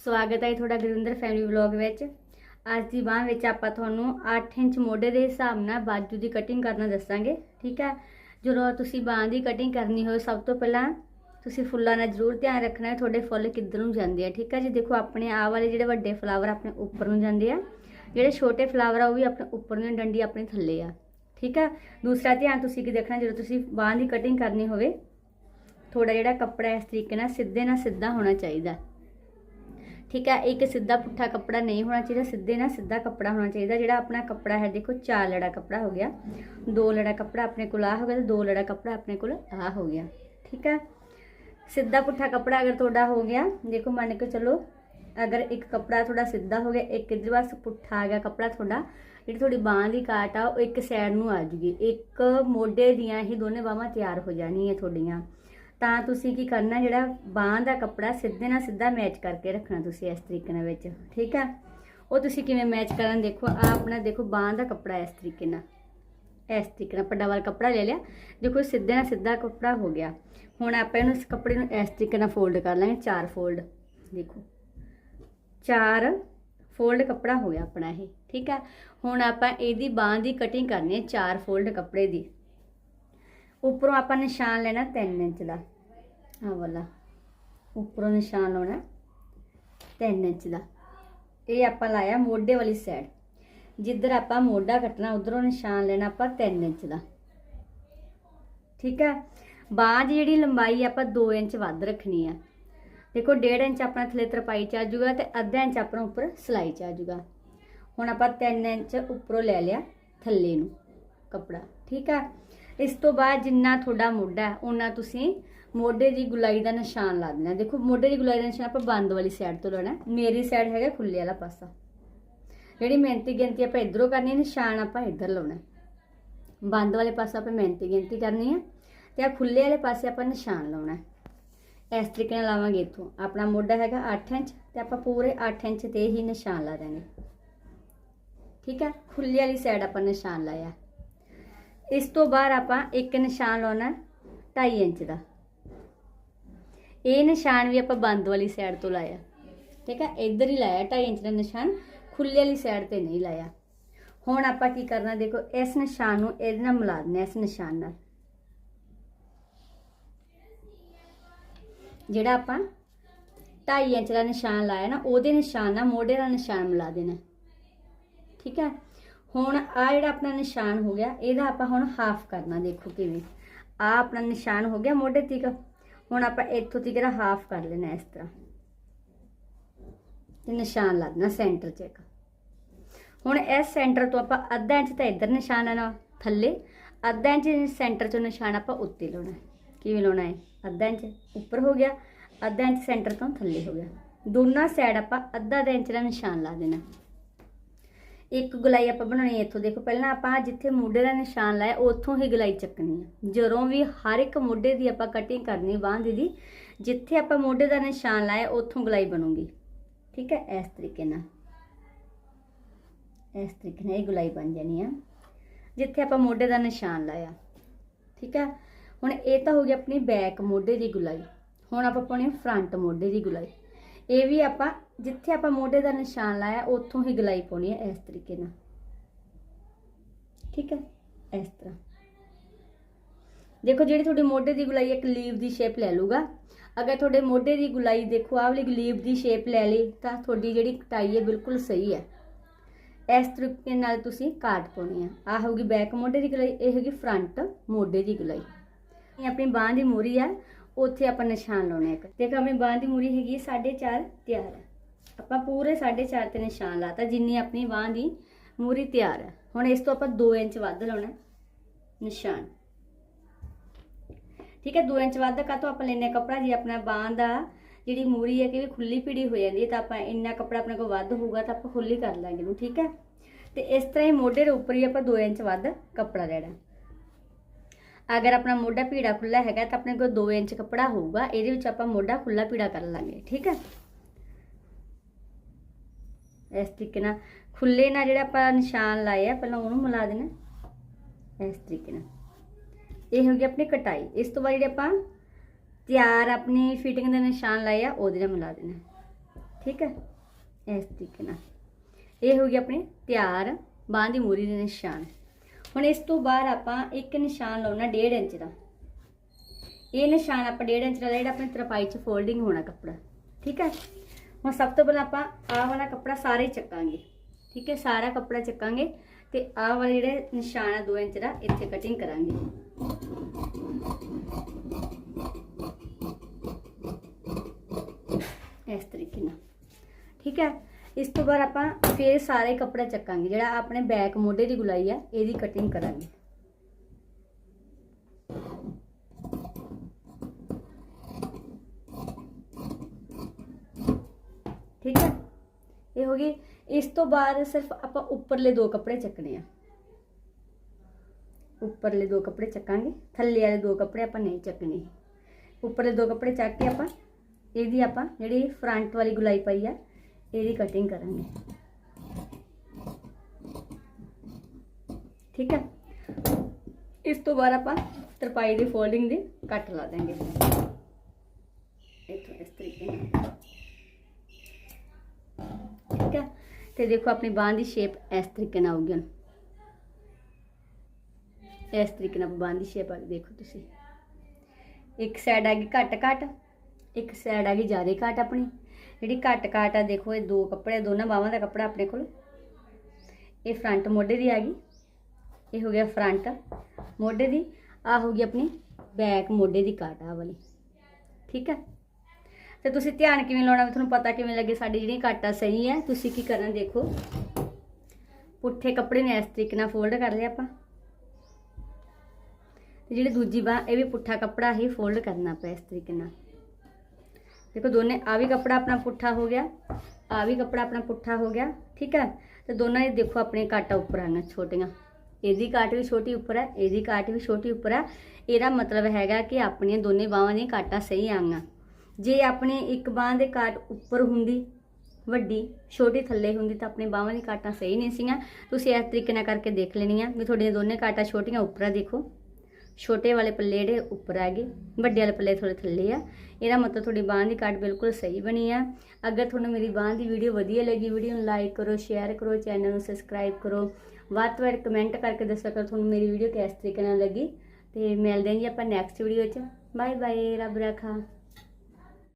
ਸਵਾਗਤ ਹੈ ਤੁਹਾਡਾ ਗੁਰਿੰਦਰ ਫੈਮਿਲੀ ਵਲੌਗ ਵਿੱਚ। ਅੱਜ ਦੀ ਬਾਹ ਵਿੱਚ ਆਪਾਂ ਤੁਹਾਨੂੰ 8 ਇੰਚ ਮੋਢੇ ਦੇ ਹਿਸਾਬ ਨਾਲ ਬਾਜੂ ਦੀ ਕਟਿੰਗ ਕਰਨਾ ਦੱਸਾਂਗੇ, ਠੀਕ ਹੈ? ਜਦੋਂ ਤੁਸੀਂ ਬਾਹ ਦੀ ਕਟਿੰਗ ਕਰਨੀ ਹੋਵੇ ਸਭ ਤੋਂ ਪਹਿਲਾਂ ਤੁਸੀਂ ਫੁੱਲਾਂ ਦਾ ਜ਼ਰੂਰ ਧਿਆਨ ਰੱਖਣਾ ਹੈ, ਤੁਹਾਡੇ ਫੁੱਲ ਕਿੱਧਰ ਨੂੰ ਜਾਂਦੇ ਆ, ਠੀਕ ਹੈ ਜੀ? ਦੇਖੋ, ਆਪਣੇ ਆਹ ਵਾਲੇ ਜਿਹੜੇ ਵੱਡੇ ਫਲਾਵਰ ਆਪਣੇ ਉੱਪਰ ਨੂੰ ਜਾਂਦੇ ਆ, ਜਿਹੜੇ ਛੋਟੇ ਫਲਾਵਰ ਆ, ਉਹ ਵੀ ਆਪਣੇ ਉੱਪਰ ਨੂੰ ਡੰਡੀ ਆਪਣੇ ਥੱਲੇ ਆ, ਠੀਕ ਆ ਦੂਸਰਾ ਧਿਆਨ ਤੁਸੀਂ ਕੀ ਦੇਖਣਾ, ਜਦੋਂ ਤੁਸੀਂ ਬਾਹ ਦੀ ਕਟਿੰਗ ਕਰਨੀ ਹੋਵੇ ਥੋੜਾ ਜਿਹੜਾ ਕੱਪੜਾ ਇਸ ਤਰੀਕੇ ਨਾਲ ਸਿੱਧੇ ਨਾਲ ਸਿੱਧਾ ਹੋਣਾ ਚਾਹੀਦਾ। ਠੀਕ ਹੈ, ਇੱਕ ਸਿੱਧਾ ਪੁੱਠਾ ਕੱਪੜਾ ਨਹੀਂ ਹੋਣਾ ਚਾਹੀਦਾ, ਸਿੱਧੇ ਨਾਲ ਸਿੱਧਾ ਕੱਪੜਾ ਹੋਣਾ ਚਾਹੀਦਾ, ਜਿਹੜਾ ਆਪਣਾ ਕੱਪੜਾ ਹੈ, ਦੇਖੋ ਚਾਰ ਲੜਾ ਕੱਪੜਾ ਹੋ ਗਿਆ, ਦੋ ਲੜਾ ਕੱਪੜਾ ਆਪਣੇ ਕੋਲ ਆ ਹੋ ਗਿਆ ਤੇ ਦੋ ਲੜਾ ਕੱਪੜਾ ਆਪਣੇ ਕੋਲ ਆ ਹੋ ਗਿਆ, ਠੀਕ ਹੈ। ਸਿੱਧਾ ਪੁੱਠਾ ਕੱਪੜਾ ਅਗਰ ਤੁਹਾਡਾ ਹੋ ਗਿਆ, ਦੇਖੋ ਮੰਨ ਕੇ ਚਲੋ, ਅਗਰ ਇੱਕ ਕੱਪੜਾ ਥੋੜਾ ਸਿੱਧਾ ਹੋ ਗਿਆ, ਇੱਕ ਇਧਰ ਪਾਸੇ ਪੁੱਠਾ ਆ ਗਿਆ ਕੱਪੜਾ ਤੁਹਾਡਾ, ਜਿਹੜੀ ਤੁਹਾਡੀ ਬਾਹ ਦੀ ਕਾਟ ਆ, ਉਹ ਇੱਕ ਸਾਈਡ ਨੂੰ ਆ ਜੂਗੀ, ਇੱਕ ਮੋਢੇ ਦੀਆਂ ਹੀ ਦੋਨੇ ਬਾਹਾਂ ਤਿਆਰ ਹੋ ਜਾਣੀਆਂ ਤੁਹਾਡੀਆਂ। ਤਾਂ ਤੁਸੀਂ ਕੀ ਕਰਨਾ, ਜਿਹੜਾ ਬਾਹ ਦਾ ਕੱਪੜਾ ਸਿੱਧੇ ਨਾਲ ਸਿੱਧਾ ਮੈਚ ਕਰਕੇ ਰੱਖਣਾ ਤੁਸੀਂ ਇਸ ਤਰੀਕੇ ਨਾਲ ਵਿੱਚ, ਠੀਕ ਹੈ ਉਹ ਤੁਸੀਂ ਕਿਵੇਂ ਮੈਚ ਕਰਨ ਦੇਖੋ ਆ ਆਪਣਾ ਦੇਖੋ ਬਾਹ ਦਾ ਕੱਪੜਾ ਇਸ ਤਰੀਕੇ ਨਾਲ, ਇਸ ਤਰੀਕੇ ਨਾਲ ਵੱਡਾ ਵਾਲਾ ਕੱਪੜਾ ਲੈ ਲਿਆ। ਦੇਖੋ ਸਿੱਧੇ ਨਾਲ ਸਿੱਧਾ ਕੱਪੜਾ ਹੋ ਗਿਆ। ਹੁਣ ਆਪਾਂ ਇਹਨੂੰ ਇਸ ਕੱਪੜੇ ਨੂੰ ਇਸ ਤਰੀਕੇ ਨਾਲ ਫੋਲਡ ਕਰ ਲਾਂਗੇ, ਚਾਰ ਫੋਲਡ ਦੇਖੋ। ਚਾਰ ਫੋਲਡ ਕੱਪੜਾ ਹੋ ਗਿਆ ਆਪਣਾ ਇਹ, ਠੀਕ ਹੈ ਹੁਣ ਆਪਾਂ ਇਹਦੀ ਬਾਹ ਦੀ ਕਟਿੰਗ ਕਰਨੀ ਹੈ, ਚਾਰ ਫੋਲਡ ਕੱਪੜੇ ਦੀ। ਉੱਪਰੋਂ ਆਪਾਂ ਨਿਸ਼ਾਨ ਲੈਣਾ 3 ਇੰਚ ਦਾ। ਆਹ ਵਾਲਾ। ਉੱਪਰੋਂ ਨਿਸ਼ਾਨ ਲਾਉਣਾ 3 ਇੰਚ ਦਾ। ਇਹ ਆਪਾਂ ਲਾਇਆ ਮੋਢੇ ਵਾਲੀ ਸਾਈਡ ਜਿੱਧਰ ਆਪਾਂ ਮੋਢਾ ਕੱਟਣਾ, ਉਧਰੋਂ ਨਿਸ਼ਾਨ ਲੈਣਾ ਆਪਾਂ 3 ਇੰਚ ਦਾ। ਠੀਕ ਹੈ? ਬਾਅਦ ਦੀ ਜਿਹੜੀ ਲੰਬਾਈ ਆਪਾਂ 2 ਇੰਚ ਵੱਧ ਰੱਖਣੀ ਆ। ਦੇਖੋ 1.5 ਇੰਚ ਆਪਣਾ ਥੱਲੇ ਤਰਪਾਈ ਚ ਆ ਜਾਊਗਾ ਤੇ ਅੱਧਾ ਇੰਚ ਆਪਣਾ ਉੱਪਰ ਸਲਾਈ ਚ ਆ ਜਾਊਗਾ। ਹੁਣ ਆਪਾਂ 3 ਇੰਚ ਉੱਪਰੋਂ ਲੈ ਲਿਆ ਥੱਲੇ ਨੂੰ ਕੱਪੜਾ। ਠੀਕ ਆ ਇਸ ਤੋਂ ਬਾਅਦ ਜਿੰਨਾ ਤੁਹਾਡਾ ਮੋਢਾ ਹੈ ਉਹਨਾਂ ਤੁਸੀਂ ਮੋਢੇ ਦੀ ਗੁਲਾਈ ਦਾ ਨਿਸ਼ਾਨ ਲਾ ਦੇਣਾ। ਦੇਖੋ, ਮੋਢੇ ਦੀ ਗੁਲਾਈ ਦਾ ਨਿਸ਼ਾਨ ਆਪਾਂ ਬੰਦ ਵਾਲੀ ਸਾਈਡ ਤੋਂ ਲੈਣਾ ਮੇਰੀ ਸਾਈਡ ਹੈਗਾ ਖੁੱਲੇ ਵਾਲਾ ਪਾਸਾ। ਜਿਹੜੀ ਮਿਹਨਤੀ ਗਿਣਤੀ ਆਪਾਂ ਇਧਰੋਂ ਕਰਨੀ ਹੈ, ਨਿਸ਼ਾਨ ਆਪਾਂ ਇੱਧਰ ਲਾਉਣਾ ਬੰਦ ਵਾਲੇ ਪਾਸੇ ਆਪਾਂ ਮਿਹਨਤੀ ਗਿਣਤੀ ਕਰਨੀ ਹੈ ਤੇ ਆ ਖੁੱਲੇ ਵਾਲੇ ਪਾਸੇ ਆਪਾਂ ਨਿਸ਼ਾਨ ਲਾਉਣਾ ਇਸ ਤਰੀਕੇ ਨਾਲ ਲਾਵਾਂਗੇ ਇੱਥੋਂ। ਆਪਣਾ ਮੋਢਾ ਹੈਗਾ 8 ਇੰਚ ਤੇ ਆਪਾਂ ਪੂਰੇ 8 ਇੰਚ ਤੇ ਹੀ ਨਿਸ਼ਾਨ ਲਾ ਦਾਂਗੇ ਠੀਕ ਹੈ? ਖੁੱਲੇ ਵਾਲੀ ਸਾਈਡ ਆਪਾਂ ਨਿਸ਼ਾਨ ਲਾਇਆ। ਇਸ ਤੋਂ ਬਾਅਦ ਆਪਾਂ ਇੱਕ ਨਿਸ਼ਾਨ ਲਾਉਣਾ 2.5 ਇੰਚ ਦਾ। ਇਹ ਨਿਸ਼ਾਨ ਵੀ ਆਪਾਂ ਬੰਦ ਵਾਲੀ ਸਾਈਡ ਤੋਂ ਲਾਇਆ। ਠੀਕ ਹੈ ਇੱਧਰ ਹੀ ਲਾਇਆ 2.5 ਇੰਚ ਦਾ ਨਿਸ਼ਾਨ। ਖੁੱਲੇ ਵਾਲੀ ਸਾਈਡ ਤੇ ਨਹੀਂ ਲਾਇਆ। ਹੁਣ ਆਪਾਂ ਕੀ ਕਰਨਾ, ਦੇਖੋ, ਇਸ ਨਿਸ਼ਾਨ ਨੂੰ ਇਹਦੇ ਨਾਲ ਮਿਲਾ ਦੇਣਾ ਇਸ ਨਿਸ਼ਾਨ ਨਾਲ। ਜਿਹੜਾ ਆਪਾਂ 2.5 ਇੰਚ ਦਾ ਨਿਸ਼ਾਨ ਲਾਇਆ ਨਾ, ਉਹਦੇ ਨਿਸ਼ਾਨ ਨਾਲ ਮੋਢੇ ਦਾ ਨਿਸ਼ਾਨ ਮਿਲਾ ਦੇਣਾ। ਠੀਕ ਹੈ ਹੁਣ ਆ ਜਿਹੜਾ ਆਪਣਾ ਨਿਸ਼ਾਨ ਹੋ ਗਿਆ, ਇਹਦਾ ਆਪਾਂ ਹੁਣ ਹਾਫ ਕਰਨਾ, ਦੇਖੋ ਕਿਵੇਂ। ਆ ਆਪਣਾ ਨਿਸ਼ਾਨ ਹੋ ਗਿਆ ਮੋਢੇ ਤੀਕ। ਹੁਣ ਆਪਾਂ ਇੱਥੋਂ ਤੀਕ ਦਾ ਹਾਫ ਕਰ ਲੈਣਾ ਇਸ ਤਰ੍ਹਾਂ। ਤੇ ਨਿਸ਼ਾਨ ਲਾ ਦੇਣਾ ਸੈਂਟਰ 'ਚ ਇੱਕ। ਹੁਣ ਇਸ ਸੈਂਟਰ ਤੋਂ ਆਪਾਂ ਅੱਧਾ ਇੰਚ ਤਾਂ ਇੱਧਰ ਨਿਸ਼ਾਨ ਲਾਣਾ ਥੱਲੇ। ਅੱਧਾ ਇੰਚ ਸੈਂਟਰ 'ਚੋਂ ਨਿਸ਼ਾਨ ਆਪਾਂ ਉੱਤੇ ਲਾਉਣਾ। ਕਿਵੇਂ ਲਾਉਣਾ ਹੈ ਅੱਧਾ ਇੰਚ ਉੱਪਰ ਹੋ ਗਿਆ, ਅੱਧਾ ਇੰਚ ਸੈਂਟਰ ਤੋਂ ਥੱਲੇ ਹੋ ਗਿਆ। ਦੋਨਾਂ ਸਾਈਡ ਆਪਾਂ ਅੱਧਾ ਅੱਧਾ ਇੰਚ ਦਾ ਨਿਸ਼ਾਨ ਲਾ ਦੇਣਾ। ਇੱਕ ਗੁਲਾਈ ਆਪਾਂ ਬਣਾਉਣੀ ਹੈ ਇੱਥੋਂ। ਦੇਖੋ, ਪਹਿਲਾਂ ਆਪਾਂ ਜਿੱਥੇ ਮੋਢੇ ਦਾ ਨਿਸ਼ਾਨ ਲਾਇਆ, ਉੱਥੋਂ ਹੀ ਗੁਲਾਈ ਚੱਕਣੀ ਹੈ। ਜਦੋਂ ਵੀ ਹਰ ਇੱਕ ਮੋਢੇ ਦੀ ਆਪਾਂ ਕਟਿੰਗ ਕਰਨੀ ਬਾਂਹ ਦੀ ਜਿੱਥੇ ਆਪਾਂ ਮੋਢੇ ਦਾ ਨਿਸ਼ਾਨ ਲਾਇਆ, ਉੱਥੋਂ ਗੁਲਾਈ ਬਣੂਗੀ। ਠੀਕ ਹੈ? ਇਸ ਤਰੀਕੇ ਨਾਲ। ਇਸ ਤਰੀਕੇ ਨਾਲ ਇਹ ਗੁਲਾਈ ਬਣ ਜਾਣੀ ਆ। ਜਿੱਥੇ ਆਪਾਂ ਮੋਢੇ ਦਾ ਨਿਸ਼ਾਨ ਲਾਇਆ। ਠੀਕ ਹੈ? ਹੁਣ ਇਹ ਤਾਂ ਹੋ ਗਈ ਆਪਣੀ ਬੈਕ ਮੋਢੇ ਦੀ ਗੁਲਾਈ। ਹੁਣ ਆਪਾਂ ਪਾਉਣੀ ਫਰੰਟ ਮੋਢੇ ਦੀ ਗੁਲਾਈ। ਇਹ ਵੀ ਆਪਾਂ ਜਿੱਥੇ ਆਪਾਂ ਮੋਢੇ ਦਾ ਨਿਸ਼ਾਨ ਲਾਇਆ, ਉੱਥੋਂ ਹੀ ਗੁਲਾਈ ਪਾਉਣੀ ਹੈ ਇਸ ਤਰੀਕੇ ਨਾਲ। ਠੀਕ ਹੈ? ਇਸ ਤਰ੍ਹਾਂ। ਦੇਖੋ, ਜਿਹੜੀ ਤੁਹਾਡੀ ਮੋਢੇ ਦੀ ਗੁਲਾਈ ਇੱਕ ਲੀਵ ਦੀ ਸ਼ੇਪ ਲੈ ਲੂਗਾ ਅਗਰ ਤੁਹਾਡੇ ਮੋਢੇ ਦੀ ਗੁਲਾਈ ਦੇਖੋ, ਆਹ ਵਾਲੀ ਲੀਵ ਦੀ ਸ਼ੇਪ ਲੈ ਲਈ, ਤਾਂ ਤੁਹਾਡੀ ਜਿਹੜੀ ਕਟਾਈ ਹੈ ਬਿਲਕੁਲ ਸਹੀ ਹੈ। ਇਸ ਤਰੀਕੇ ਨਾਲ ਤੁਸੀਂ ਕਾਟ ਪਾਉਣੀ ਆ ਆ ਹੋਗੀ ਬੈਕ ਮੋਢੇ ਦੀ ਗੁਲਾਈ, ਇਹ ਹੋਗੀ ਫਰੰਟ ਮੋਢੇ ਦੀ ਗੁਲਾਈ। ਇਹ ਆਪਣੀ ਬਾਹ ਦੀ ਮੂਰੀ ਆ, ਉੱਥੇ ਆਪਾਂ ਨਿਸ਼ਾਨ ਲਾਉਣਾ ਇੱਕ ਦੇਖੋ, ਆਪਣੀ ਬਾਹ ਦੀ ਮੂਰੀ ਹੈਗੀ 4.5 ਤਿਆਰ। ਹੈ ਆਪਾਂ ਪੂਰੇ 4.5 ਤੇ ਨਿਸ਼ਾਨ ਲਾਤਾ, ਜਿੰਨੀ ਆਪਣੀ ਬਾਹ ਦੀ ਮੂਰੀ ਤਿਆਰ ਹੈ। ਹੁਣ ਇਸ ਤੋਂ ਆਪਾਂ 2 ਇੰਚ ਵੱਧ ਲਾਉਣਾ ਨਿਸ਼ਾਨ। ਠੀਕ ਹੈ 2 ਇੰਚ ਵੱਧ ਕਾ ਤੋਂ ਆਪਾਂ ਲੈਨੇ ਕੱਪੜਾ? ਜੀ ਆਪਣਾ ਬਾਹ ਦਾ ਜਿਹੜੀ ਮੂਰੀ ਹੈ ਕਿ ਵੀ ਖੁੱਲੀ ਪੀੜੀ ਹੋ ਜਾਂਦੀ ਹੈ, ਤਾਂ ਆਪਾਂ ਇੰਨਾ ਕੱਪੜਾ ਆਪਣੇ ਕੋਲ ਵੱਧ ਹੋਊਗਾ ਤਾਂ ਆਪਾਂ ਖੁੱਲੀ ਕਰ ਲਾਂਗੇ ਇਹਨੂੰ, ਠੀਕ ਹੈ? ਤੇ ਇਸ ਤਰ੍ਹਾਂ ਹੀ ਮੋਢੇ ਦੇ ਉੱਪਰ ਹੀ ਆਪਾਂ 2 ਇੰਚ ਵੱਧ ਕੱਪੜਾ ਲੈਣਾ ਅਗਰ ਆਪਣਾ ਮੋਢਾ ਪੀੜਾ ਖੁੱਲਾ ਹੈਗਾ ਤਾਂ ਆਪਣੇ ਕੋਲ 2 ਇੰਚ ਕੱਪੜਾ ਹੋਊਗਾ, ਇਹਦੇ ਵਿੱਚ ਆਪਾਂ ਮੋਢਾ ਖੁੱਲਾ ਪੀੜਾ ਕਰ ਲਾਂਗੇ, ਠੀਕ ਹੈ? ਇਸ ਤਰੀਕੇ ਨਾਲ ਖੁੱਲੇ ਨਾਲ ਜਿਹੜਾ ਆਪਾਂ ਨਿਸ਼ਾਨ ਲਾਇਆ ਪਹਿਲਾਂ ਉਹਨੂੰ ਮਿਲਾ ਦੇਣਾ। ਇਸ ਤਰੀਕੇ ਨਾਲ। ਇਹ ਹੋ ਗਈ ਆਪਣੀ ਕਟਾਈ। ਇਸ ਤੋਂ ਬਾਅਦ ਜਿਹੜੇ ਆਪਾਂ ਤਿਆਰ ਆਪਣੀ ਫਿਟਿੰਗ ਦੇ ਨਿਸ਼ਾਨ ਲਾਏ ਆ, ਉਹਦੇ ਨਾਲ ਮਿਲਾ ਦੇਣਾ। ਠੀਕ ਹੈ? ਇਸ ਤਰੀਕੇ ਨਾਲ। ਇਹ ਹੋ ਗਈ ਆਪਣੀ ਤਿਆਰ ਬਾਂਹ ਦੀ ਮੂਰੀ ਦੇ ਨਿਸ਼ਾਨ। ਹੁਣ ਇਸ ਤੋਂ ਬਾਅਦ ਆਪਾਂ ਇੱਕ ਨਿਸ਼ਾਨ ਲਾਉਣਾ 1.5 ਇੰਚ ਦਾ। ਇਹ ਨਿਸ਼ਾਨ ਆਪਾਂ 1.5 ਇੰਚ ਦਾ ਜਿਹੜਾ ਆਪਣੀ ਤਰਪਾਈ 'ਚ ਫੋਲਡਿੰਗ ਹੋਣਾ ਕੱਪੜਾ। ਠੀਕ ਹੈ? ਹੁਣ ਸਭ ਤੋਂ ਪਹਿਲਾਂ ਆਪਾਂ ਆਹ ਵਾਲਾ ਕੱਪੜਾ ਸਾਰੇ ਚੱਕਾਂਗੇ। ਠੀਕ ਹੈ, ਸਾਰਾ ਕੱਪੜਾ ਚੱਕਾਂਗੇ ਤੇ ਆਹ ਵਾਲੇ ਜਿਹੜੇ ਨਿਸ਼ਾਨ ਆ 2 ਇੰਚ ਦਾ, ਇੱਥੇ ਕਟਿੰਗ ਕਰਾਂਗੇ। ਇਸ ਤਰੀਕੇ ਨਾਲ। ਠੀਕ ਹੈ, ਇਸ ਤੋਂ ਬਾਅਦ ਆਪਾਂ ਫੇਰ ਸਾਰੇ ਕੱਪੜਾ ਚੱਕਾਂਗੇ, ਜਿਹੜਾ ਆਪਣੇ ਬੈਕ ਮੋਢੇ ਦੀ ਗੁਲਾਈ ਆ, ਇਹਦੀ ਕਟਿੰਗ ਕਰਾਂਗੇ ਠੀਕ ਹੈ ਇਹ ਹੋ ਗਈ ਇਸ ਤੋਂ ਬਾਅਦ ਸਿਰਫ ਆਪਾਂ ਉੱਪਰਲੇ ਦੋ ਕੱਪੜੇ ਚੱਕਣੇ ਆ। ਉੱਪਰਲੇ ਦੋ ਕੱਪੜੇ ਚੱਕਾਂਗੇ, ਥੱਲੇ ਵਾਲੇ ਦੋ ਕੱਪੜੇ ਆਪਾਂ ਨਹੀਂ ਚੱਕਣੇ। ਉੱਪਰਲੇ ਦੋ ਕੱਪੜੇ ਚੱਕ ਕੇ ਆਪਾਂ, ਇਹਦੀ ਆਪਾਂ ਜਿਹੜੀ ਫਰੰਟ ਵਾਲੀ ਗੁਲਾਈ ਪਈ ਆ, ਇਹਦੀ ਕਟਿੰਗ ਕਰਾਂਗੇ। ਠੀਕ ਹੈ ਇਸ ਤੋਂ ਬਾਅਦ ਆਪਾਂ ਤਰਪਾਈ ਦੀ ਫੋਲਡਿੰਗ ਦੀ ਕੱਟ ਲਾ ਦਾਂਗੇ ਇੱਥੋਂ ਇਸ ਤਰੀਕੇ ਨਾਲ ਠੀਕ ਹੈ? ਤੇ ਦੇਖੋ ਆਪਣੀ ਬਾਂਹ ਦੀ ਸ਼ੇਪ ਇਸ ਤਰੀਕੇ ਨਾਲ ਆਊਗੀ ਹੁਣ। ਇਸ ਤਰੀਕੇ ਨਾਲ ਬਾਂਹ ਦੀ ਸ਼ੇਪ ਆ ਗਈ, ਦੇਖੋ ਤੁਸੀਂ। ਇੱਕ ਸਾਈਡ ਆ ਗਈ ਘੱਟ ਘੱਟ ਇੱਕ ਸਾਈਡ ਆ ਗਈ ਜ਼ਿਆਦਾ ਘੱਟ ਆਪਣੀ। ਜਿਹੜੀ ਘੱਟ ਘੱਟ ਆ, ਦੇਖੋ ਇਹ ਦੋ ਕੱਪੜੇ, ਦੋਨਾਂ ਬਾਹਾਂ ਦਾ ਕੱਪੜਾ ਆਪਣੇ ਕੋਲ। ਇਹ ਫਰੰਟ ਮੋਢੇ ਦੀ ਆ ਗਈ। ਇਹ ਹੋ ਗਿਆ ਫਰੰਟ ਮੋਢੇ ਦੀ। ਆ ਹੋ ਗਈ ਆਪਣੀ ਬੈਕ ਮੋਢੇ ਦੀ ਕਾਟ ਆ ਵਾਲੀ। ਠੀਕ ਹੈ? ਤੇ ਤੁਸੀਂ ਧਿਆਨ ਕਿਵੇਂ ਲਾਉਣਾ? ਵੀ ਤੁਹਾਨੂੰ ਪਤਾ ਕਿਵੇਂ ਲੱਗੇ ਸਾਡੀ ਜਿਹੜੀ ਕਾਟਾ ਸਹੀ ਹੈ। ਤੁਸੀਂ ਕੀ ਕਰਨਾ ਦੇਖੋ। ਪੁੱਠੇ ਕੱਪੜੇ ਨੇ ਇਸ ਤਰੀਕੇ ਨਾਲ ਫੋਲਡ ਕਰ ਲਿਆ ਆਪਾਂ। ਤੇ ਜਿਹੜੀ ਦੂਜੀ ਬਾਹ, ਇਹ ਵੀ ਪੁੱਠਾ ਕੱਪੜਾ ਹੀ ਫੋਲਡ ਕਰਨਾ ਪਿਆ ਇਸ ਤਰੀਕੇ ਨਾਲ। ਦੇਖੋ ਦੋਨੇ ਆ ਵੀ ਕੱਪੜਾ ਆਪਣਾ ਪੁੱਠਾ ਹੋ ਗਿਆ ਆ ਵੀ ਕੱਪੜਾ ਆਪਣਾ ਪੁੱਠਾ ਹੋ ਗਿਆ, ਠੀਕ ਹੈ ਤੇ ਦੋਨਾਂ ਦੇ ਦੇਖੋ ਆਪਣੇ ਕਾਟਾ ਉੱਪਰ ਆਣਾ ਛੋਟੀਆਂ। ਇਹਦੀ ਕਾਟ ਵੀ ਛੋਟੀ ਉੱਪਰ ਹੈ, ਇਹਦੀ ਕਾਟ ਵੀ ਛੋਟੀ ਉੱਪਰ ਹੈ। ਇਹਦਾ ਮਤਲਬ ਹੈਗਾ ਕਿ ਆਪਣੀਆਂ ਦੋਨੇ ਬਾਹਾਂ ਦੀਆਂ ਕਾਟਾਂ ਸਹੀ ਆਂਗੀਆਂ ਜੇ ਆਪਣੀ ਇੱਕ ਬਾਹ ਦੇ ਕਾਟ ਉੱਪਰ ਹੁੰਦੀ, ਵੱਡੀ, ਛੋਟੀ, ਥੱਲੇ ਹੁੰਦੀ, ਤਾਂ ਆਪਣੀ ਬਾਹਾਂ ਦੀ ਕਾਟਾਂ ਸਹੀ ਨਹੀਂ ਸੀਗੀਆਂ। ਤੁਸੀਂ ਇਸ ਤਰੀਕੇ ਨਾਲ ਕਰਕੇ ਦੇਖ ਲੈਣੀਆਂ ਵੀ ਤੁਹਾਡੀਆਂ ਦੋਨੇ ਕਾਟਾਂ ਛੋਟੀਆਂ ਉੱਪਰ ਆ, ਦੇਖੋ। ਛੋਟੇ ਵਾਲੇ ਪੱਲੇ ਜਿਹੜੇ ਉੱਪਰ ਆ ਗਏ ਵੱਡੇ ਵਾਲੇ ਪੱਲੇ ਥੋੜੇ ਥੱਲੇ ਆ। ਇਹਦਾ ਮਤਲਬ ਤੁਹਾਡੀ ਬਾਂਹ ਦੀ ਕਾਟ ਬਿਲਕੁਲ ਸਹੀ ਬਣੀ ਆ। ਅਗਰ ਤੁਹਾਨੂੰ ਮੇਰੀ ਬਾਂਹ ਦੀ ਵੀਡੀਓ ਵਧੀਆ ਲੱਗੀ, ਵੀਡੀਓ ਨੂੰ ਲਾਈਕ ਕਰੋ, ਸ਼ੇਅਰ ਕਰੋ, ਚੈਨਲ ਨੂੰ ਸਬਸਕ੍ਰਾਈਬ ਕਰੋ। ਵੱਧ ਤੋਂ ਵੱਧ ਕਮੈਂਟ ਕਰਕੇ ਦੱਸਿਆ ਕਰੋ ਤੁਹਾਨੂੰ ਮੇਰੀ ਵੀਡੀਓ ਕਿਸ ਤਰੀਕੇ ਨਾਲ ਲੱਗੀ। ਤੇ ਮਿਲਦੇ ਹਾਂ ਜੀ ਆਪਾਂ ਨੈਕਸਟ ਵੀਡੀਓ 'ਚ। ਬਾਏ ਬਾਏ ਰੱਬ ਰਾਖਾ।